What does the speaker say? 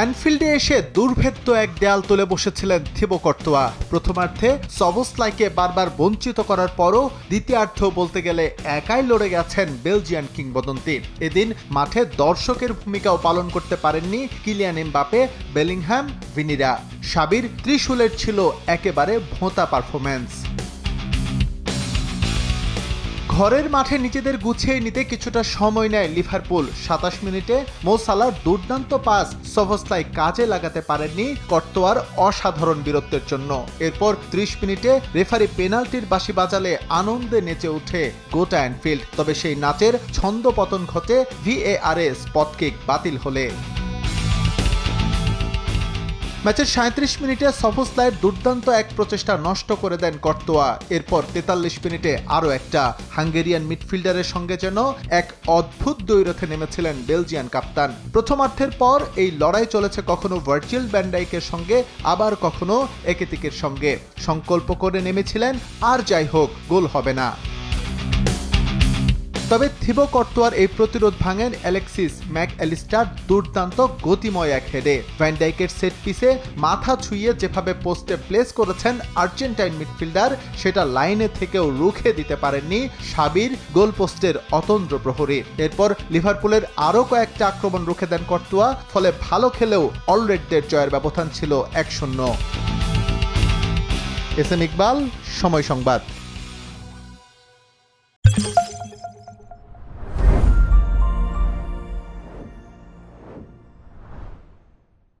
অ্যানফিল্ডে এসে দুর্ভেদ্য এক দেয়াল তুলে বসেছিলেন থিবো কর্তোয়া। প্রথমার্ধে সবসলাইকে বারবার বঞ্চিত করার পরও দ্বিতীয়ার্ধ বলতে গেলে একাই লড়ে গেছেন বেলজিয়ান কিংবদন্তি। এদিন মাঠে দর্শকের ভূমিকাও পালন করতে পারেননি কিলিয়ান এমবাপে বেলিংহ্যাম ভিনিরা। সাবির ত্রিশূলের ছিল একেবারে ভোঁতা পারফরম্যান্স। ঘরের মাঠে নিজেদের গুছিয়ে নিতে কিছুটা সময় নেয় লিভারপুল। সাতাশ মিনিটে মোসালার দুর্দান্ত পাস সভস্তায় কাজে লাগাতে পারেননি কর্তোয়ার অসাধারণ বীরত্বের জন্য। এরপর ত্রিশ মিনিটে রেফারি পেনাল্টির বাঁশি বাজালে আনন্দে নেচে উঠে গোটা অ্যানফিল্ড তবে সেই নাচের ছন্দ পতন ঘটে ভিএআরএ স্পট কিক বাতিল হলে। ম্যাচের সাঁত্রিশ মিনিটে সফোসলাইয়ের দুর্দান্ত এক প্রচেষ্টা নষ্ট করে দেন কর্তোয়া। এরপর তেতাল্লিশ মিনিটে আরও একটা। হাঙ্গেরিয়ান মিডফিল্ডারের সঙ্গে যেন এক অদ্ভুত দৈরথে নেমেছিলেন বেলজিয়ান কাপ্তান। প্রথমার্ধের পর এই লড়াই চলেছে কখনো ভার্জিল ব্যান্ডাইকের সঙ্গে, আবার কখনো একেতিকের সঙ্গে। সংকল্প করে নেমেছিলেন, আর যাই হোক, গোল হবে না। তবে থিবো কর্তোয়ার এই প্রতিরোধ ভাঙেন অ্যালেক্সিস ম্যাক অ্যালিস্টার দুর্দান্ত গতিময় এক হেডে। ভ্যানডাইকের সেট পিসে মাথা ছুঁয়ে যেভাবে পোস্টে প্লেস করেছেন আর্জেন্টাইন মিডফিল্ডার, সেটা লাইনে থেকেও রুখে দিতে পারেননি সাবির গোল পোস্টের অতন্দ্র প্রহরী। এরপর লিভারপুলের আরও কয়েকটা আক্রমণ রুখে দেন কর্তোয়া, ফলে ভালো খেলেও অলরেডদের জয়ের ব্যবধান ছিল এক শূন্য। এস এম ইকবাল, সময় সংবাদ।